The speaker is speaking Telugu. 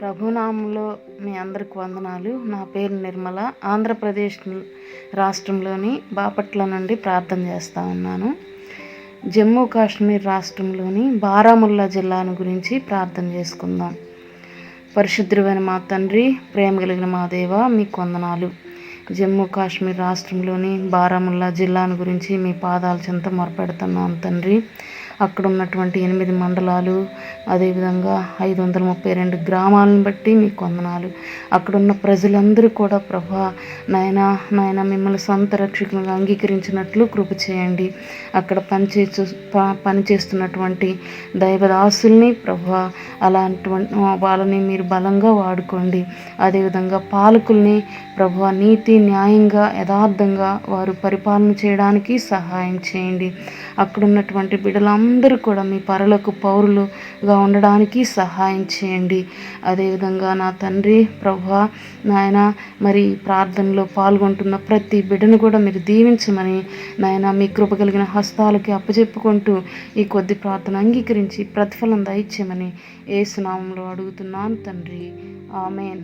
ప్రభునామంలో మీ అందరికి వందనాలు. నా పేరు నిర్మల. ఆంధ్రప్రదేశ్ రాష్ట్రంలోని బాపట్ల నుండి ప్రార్థన చేస్తూ ఉన్నాను. జమ్మూ కాశ్మీర్ రాష్ట్రంలోని బారాముల్లా జిల్లాను గురించి ప్రార్థన చేసుకుందాం. పరిశుద్ధుడైన మా తండ్రి ప్రేమ కలిగిన మా దేవ మీకు వందనాలు. జమ్మూ కాశ్మీర్ రాష్ట్రంలోని బారాముల్లా జిల్లాను గురించి మీ పాదాల చెంత మొరపెడుతున్నాను తండ్రి. అక్కడ ఉన్నటువంటి ఎనిమిది మండలాలు అదేవిధంగా ఐదు వందల ముప్పై రెండు గ్రామాలను బట్టి మీకు వందనాలు అక్కడున్న ప్రజలందరూ కూడా ప్రభా నాయన నాయన మిమ్మల్ని సొంత రక్షకులుగా అంగీకరించినట్లు కృప చేయండి. అక్కడ పనిచేస్తూ ప- పనిచేస్తున్నటువంటి దైవదాసుల్ని ప్రభా అలాంటి వాళ్ళని మీరు బలంగా వాడుకోండి. అదేవిధంగా పాలకుల్ని ప్రభు నీతి న్యాయంగా యథార్థంగా వారు పరిపాలన చేయడానికి సహాయం చేయండి. అక్కడ ఉన్నటువంటి అందరూ కూడా మీ పరలకు పౌరులుగా ఉండడానికి సహాయం చేయండి. అదేవిధంగా నా తండ్రి ప్రభా నాయన మరి ప్రార్థనలో పాల్గొంటున్న ప్రతి బిడ్డను కూడా మీరు దీవించమని నాయన మీ కృప కలిగిన హస్తాలకి అప్పచెప్పుకుంటూ ఈ కొద్ది ప్రార్థన అంగీకరించి ప్రతిఫలం దయచేయమని ఏసునామంలో అడుగుతున్నాను తండ్రి. ఆమెన్.